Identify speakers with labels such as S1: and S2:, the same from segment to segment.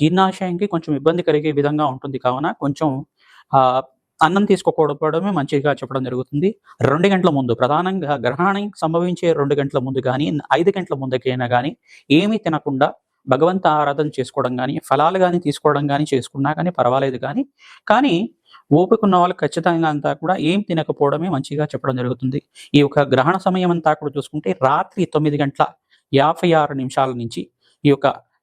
S1: జీర్ణాశయంకి కొంచెం ఇబ్బంది కలిగే విధంగా ఉంటుంది. కావున కొంచెం ఆ అన్నం తీసుకోకపోవడమే మంచిగా చెప్పడం జరుగుతుంది. రెండు గంటల ముందు ప్రధానంగా గ్రహణం సంభవించే రెండు గంటల ముందు కానీ ఐదు గంటల ముందుకైనా కానీ ఏమీ తినకుండా భగవంత ఆరాధన చేసుకోవడం కానీ ఫలాలు కానీ తీసుకోవడం కానీ చేసుకున్నా కానీ పర్వాలేదు కానీ కానీ ఓపిక ఉన్న వాళ్ళు ఖచ్చితంగా అంతా కూడా ఏం తినకపోవడమే మంచిగా చెప్పడం జరుగుతుంది. ఈ యొక్క గ్రహణ సమయం అంతా కూడా చూసుకుంటే రాత్రి తొమ్మిది గంటల యాభై ఆరు నిమిషాల నుంచి ఈ యొక్క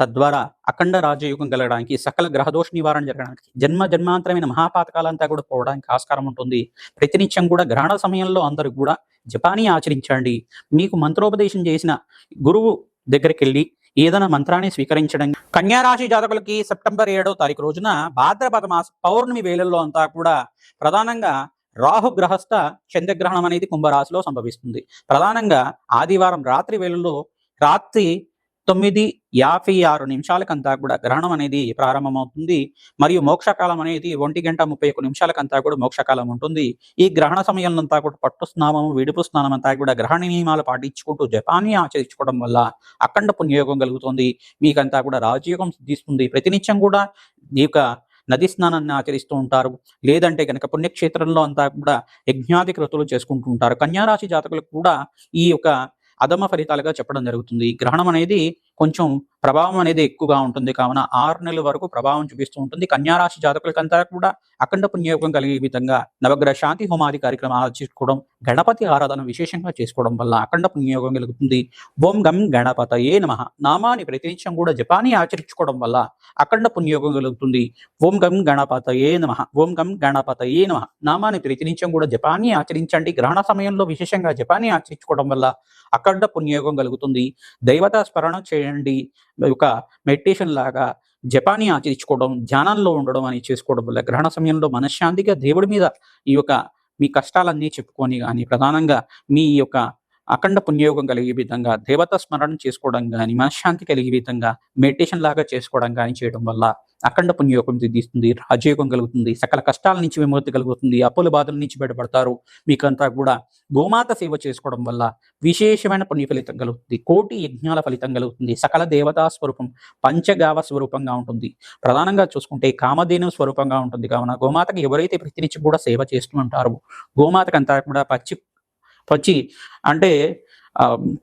S1: తద్వారా అఖండ రాజయోగం కలగడానికి సకల గ్రహదోష నివారణ జరగడానికి జన్మ జన్మాంతరమైన మహాపాతకాలంతా కూడా పోవడానికి ఆస్కారం ఉంటుంది. ప్రతినిత్యం కూడా గ్రహణ సమయంలో అందరూ కూడా జపాని ఆచరించండి. మీకు మంత్రోపదేశం చేసిన గురువు దగ్గరికి వెళ్ళి ఏదైనా మంత్రాన్ని స్వీకరించడం. కన్యా రాశి జాతకులకి సెప్టెంబర్ ఏడో తారీఖు రోజున భాద్రపద మాస పౌర్ణమి వేళల్లో అంతా కూడా ప్రధానంగా రాహు గ్రహస్థ చంద్రగ్రహణం అనేది కుంభరాశిలో సంభవిస్తుంది. ప్రధానంగా ఆదివారం రాత్రి వేళల్లో రాత్రి తొమ్మిది యాభై ఆరు నిమిషాలకంతా కూడా గ్రహణం అనేది ప్రారంభమవుతుంది. మరియు మోక్షకాలం అనేది ఒంటి గంట ముప్పై ఒక్క నిమిషాలకంతా కూడా మోక్షకాలం ఉంటుంది. ఈ గ్రహణ సమయంలో అంతా కూడా పట్టు స్నానం విడుపు స్నానం అంతా కూడా గ్రహణ నియమాలు పాటించుకుంటూ జపాన్ని ఆచరించుకోవడం వల్ల అఖండ పుణ్యయోగం కలుగుతుంది. మీకంతా కూడా రాజయోగం సిద్ధిస్తుంది. ప్రతినిత్యం కూడా ఈ యొక్క నది స్నానాన్ని ఆచరిస్తూ ఉంటారు. లేదంటే కనుక పుణ్యక్షేత్రంలో అంతా కూడా యజ్ఞాది క్రతులు చేసుకుంటూ ఉంటారు. కన్యారాశి జాతకులకు కూడా ఈ యొక్క అధమ ఫలితాలుగా చెప్పడం జరుగుతుంది. గ్రహణం అనేది కొంచెం ప్రభావం అనేది ఎక్కువగా ఉంటుంది. కావున ఆరు నెలల వరకు ప్రభావం చూపిస్తూ ఉంటుంది. కన్యారాశి జాతకులకంతా కూడా అఖండ పుణ్యయోగం కలిగే విధంగా నవగ్రహ శాంతి హోమాది కార్యక్రమాలు చేసుకోవడం గణపతి ఆరాధన విశేషంగా చేసుకోవడం వల్ల అఖండ పుణ్యయోగం కలుగుతుంది. ఓం గం గణపతయే నమ. నామాన్ని ప్రతినిత్యం కూడా జపాన్ని ఆచరించుకోవడం వల్ల అఖండ పుణ్యోగం కలుగుతుంది. ఓం గం గణపతయే నమ. ఓం గం గణపతయే నమ. నామాన్ని ప్రతినిత్యం కూడా జపాన్ని ఆచరించండి. గ్రహణ సమయంలో విశేషంగా జపాన్ని ఆచరించుకోవడం వల్ల అఖండ పుణ్యయోగం కలుగుతుంది. దైవతా స్మరణ చేయండి. ఒక మెడిటేషన్ లాగా జపాన్ని ఆచరించుకోవడం ధ్యానంలో ఉండడం అని చేసుకోవడం వల్ల గ్రహణ సమయంలో మనశ్శాంతిగా దేవుడి మీద ఈ యొక్క మీ కష్టాలన్నీ చెప్పుకొని కానీ ప్రధానంగా మీ యొక్క అఖండ పుణ్యయోగం కలిగే విధంగా దేవత స్మరణ చేసుకోవడం కానీ మనశ్శాంతి కలిగే విధంగా మెడిటేషన్ లాగా చేసుకోవడం కానీ చేయడం వల్ల అఖండ పుణ్యయోగం తీస్తుంది రాజయోగం కలుగుతుంది సకల కష్టాల నుంచి విముక్తి కలుగుతుంది అప్పుల బాధల నుంచి బయటపడతారు. మీకంతా కూడా గోమాత సేవ చేసుకోవడం వల్ల విశేషమైన పుణ్య ఫలితం కలుగుతుంది. కోటి యజ్ఞాల ఫలితం కలుగుతుంది. సకల దేవతా స్వరూపం పంచగావ స్వరూపంగా ఉంటుంది. ప్రధానంగా చూసుకుంటే కామధేను స్వరూపంగా ఉంటుంది. కావున గోమాతకి ఎవరైతే ప్రతినిత్యం కూడా సేవ చేస్తూ ఉంటారో గోమాతకంతా కూడా పచ్చి పచ్చి అంటే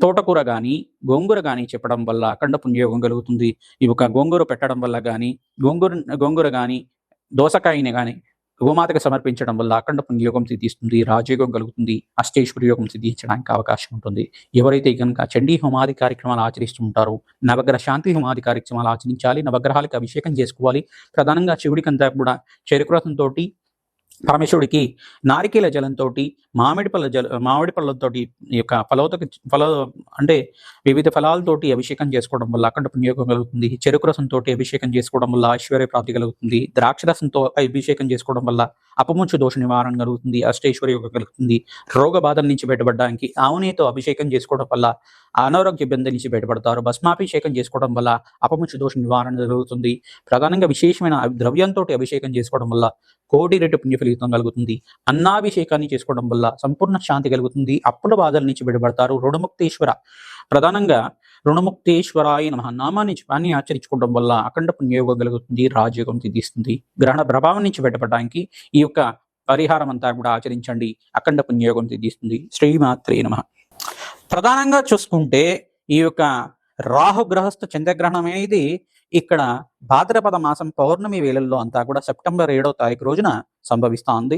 S1: తోటకూర కానీ గోంగూర కానీ చెప్పడం వల్ల అఖండ పుణ్యయోగం కలుగుతుంది. ఈ ఒక గోంగూర పెట్టడం వల్ల కానీ గోంగూర గోంగూర కానీ దోసకాయని కానీ గోమాతకు సమర్పించడం వల్ల అఖండ పుణ్యయోగం సిద్ధిస్తుంది రాజయోగం కలుగుతుంది అష్టేశ్వర యోగం సిద్ధించడానికి అవకాశం ఉంటుంది. ఎవరైతే కనుక చండీ హోమాది కార్యక్రమాలు ఆచరిస్తూ ఉంటారో నవగ్రహ శాంతి హోమాది కార్యక్రమాలు ఆచరించాలి నవగ్రహాలకు అభిషేకం చేసుకోవాలి ప్రధానంగా శివుడికంతా కూడా చెరుకురసంతో పరమేశ్వరుడికి నారికేల జలంతో మామిడి పళ్ళ జల మామిడి పళ్ళతో యొక్క ఫలవత ఫల అంటే వివిధ ఫలాలతోటి అభిషేకం చేసుకోవడం వల్ల అఖండ పుణ్యోగం కలుగుతుంది. చెరుకు రసంతో అభిషేకం చేసుకోవడం వల్ల ఐశ్వర్య ప్రాప్తి కలుగుతుంది. ద్రాక్ష రసంతో అభిషేకం చేసుకోవడం వల్ల అపముచ్చు దోష నివారణ కలుగుతుంది. అష్టైశ్వర్య కలుగుతుంది. రోగ బాధల నుంచి బయటపడడానికి ఆవునేతో అభిషేకం చేసుకోవడం వల్ల అనారోగ్య ఇబ్బంది నుంచి బయటపడతారు. భస్మాభిషేకం చేసుకోవడం వల్ల అపముచ్చు దోష నివారణ జరుగుతుంది. ప్రధానంగా విశేషమైన ద్రవ్యంతో అభిషేకం చేసుకోవడం వల్ల కోటి రెట్టు పుణ్య ఫలితం కలుగుతుంది. అన్నాభిషేకాన్ని చేసుకోవడం వల్ల సంపూర్ణ శాంతి కలుగుతుంది. అప్పుల బాధల నుంచి బయటపడతారు. రుణముక్తేశ్వర ప్రధానంగా రుణముక్తేశ్వరాయ నమ నామాన్ని జపాన్ని ఆచరించుకోవడం వల్ల అఖండ పుణ్యయోగం కలుగుతుంది. రాజయోగం తీస్తుంది గ్రహణ ప్రభావం నుంచి బయటపడడానికి ఈ యొక్క పరిహారం అంతా కూడా ఆచరించండి. అఖండ పుణ్యయోగం తీస్తుంది శ్రీమాత్రే నమ. ప్రధానంగా చూసుకుంటే ఈ యొక్క రాహు గ్రహస్థ చంద్రగ్రహణం అనేది ఇక్కడ భాద్రపద మాసం పౌర్ణమి వేళల్లో అంతా కూడా సెప్టెంబర్ ఏడో తారీఖు రోజున సంభవిస్తోంది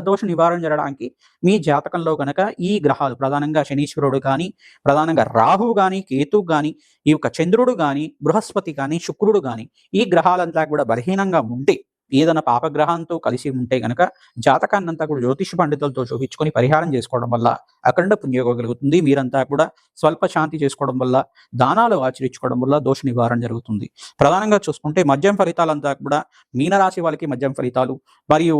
S1: గ్రహదోష నివారణ జరగడానికి మీ జాతకంలో గనక ఈ గ్రహాలు ప్రధానంగా శనీశ్వరుడు కానీ ప్రధానంగా రాహువు కానీ కేతువు కానీ ఈ యొక్క చంద్రుడు కానీ బృహస్పతి కానీ శుక్రుడు కానీ ఈ గ్రహాలంతా కూడా బలహీనంగా ఉంటే ఏదైనా పాపగ్రహంతో కలిసి ఉంటే గనక జాతకాన్నంతా కూడా జ్యోతిష పండితులతో చూపించుకొని పరిహారం చేసుకోవడం వల్ల అఖండ పుణ్యోగం కలుగుతుంది. మీరంతా కూడా స్వల్ప శాంతి చేసుకోవడం వల్ల దానాలు ఆచరించుకోవడం వల్ల దోష నివారణ జరుగుతుంది. ప్రధానంగా చూసుకుంటే మద్యం ఫలితాలంతా కూడా మీనరాశి వాళ్ళకి మద్యం ఫలితాలు మరియు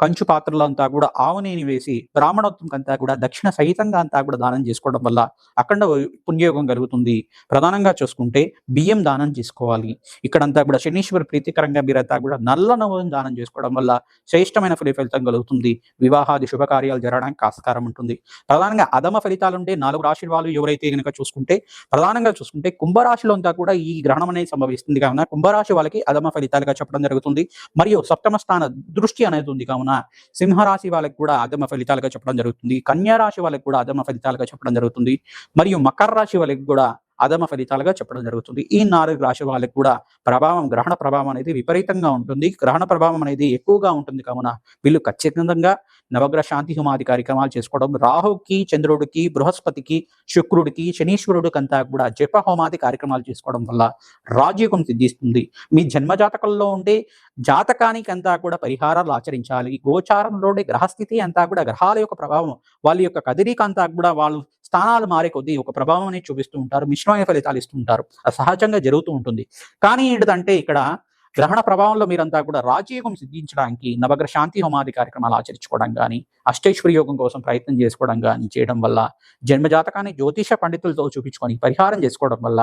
S1: కంచు పాత్రలో అంతా కూడా ఆవనేని వేసి బ్రాహ్మణోత్వం అంతా కూడా దక్షిణ సహితంగా అంతా కూడా దానం చేసుకోవడం వల్ల అఖండ పుణ్యయోగం కలుగుతుంది. ప్రధానంగా చూసుకుంటే బియ్యం దానం చేసుకోవాలి. ఇక్కడంతా కూడా శనీశ్వర ప్రీతికరంగా మీరంతా కూడా నల్ల నవ్వులను దానం చేసుకోవడం వల్ల శ్రేష్టమైన ఫలితం కలుగుతుంది. వివాహాది శుభకార్యాలు జరగడానికి ఆస్కారం ఉంటుంది. ప్రధానంగా అధమ ఫలితాలు ఉంటే నాలుగు రాశి వాళ్ళు ఎవరైతే కనుక చూసుకుంటే ప్రధానంగా చూసుకుంటే కుంభరాశిలో అంతా కూడా ఈ గ్రహణం అనేది సంభవిస్తుంది. కావున కుంభరాశి వాళ్ళకి అధమ ఫలితాలుగా చెప్పడం జరుగుతుంది. మరియు సప్తమ స్థాన దృష్టి అనేది ఉంది. కావున సింహరాశి వాళ్ళకి కూడా అధమ ఫలితాలుగా చెప్పడం జరుగుతుంది. కన్యా రాశి వాళ్ళకి కూడా అధమ ఫలితాలుగా చెప్పడం జరుగుతుంది. మరియు మకర రాశి వాళ్ళకి కూడా అధమ ఫలితాలుగా చెప్పడం జరుగుతుంది. ఈ నాలుగు రాశి వాళ్ళకి కూడా ప్రభావం గ్రహణ ప్రభావం అనేది విపరీతంగా ఉంటుంది. గ్రహణ ప్రభావం అనేది ఎక్కువగా ఉంటుంది కావున వీళ్ళు ఖచ్చితంగా నవగ్రహ శాంతి హోమాది కార్యక్రమాలు చేసుకోవడం రాహుకి చంద్రుడికి బృహస్పతికి శుక్రుడికి శనీశ్వరుడికి అంతా కూడా జప హోమాది కార్యక్రమాలు చేసుకోవడం వల్ల రాజ్యోగం సిద్ధిస్తుంది. మీ జన్మ జాతకంలో ఉండే జాతకానికి అంతా కూడా పరిహారాలు ఆచరించాలి. గోచారంలో ఉండే గ్రహస్థితి అంతా కూడా గ్రహాల యొక్క ప్రభావం వాళ్ళ యొక్క కదిరిక అంతా కూడా వాళ్ళు స్థానాలు మారే కొద్దీ ఒక ప్రభావం అనేది చూపిస్తూ ఉంటారు మిశ్రమైన ఫలితాలు ఇస్తూ ఉంటారు. అది సహజంగా జరుగుతూ ఉంటుంది. కానీ ఏంటంటే ఇక్కడ గ్రహణ ప్రభావంలో మీరంతా కూడా రాజయోగం సిద్ధించడానికి నవగ్రహ శాంతి హోమాది కార్యక్రమాలు ఆచరించుకోవడం కానీ అష్టైశ్వరి యోగం కోసం ప్రయత్నం చేసుకోవడం కానీ చేయడం వల్ల జన్మజాతకాన్ని జ్యోతిష పండితులతో చూపించుకొని పరిహారం చేసుకోవడం వల్ల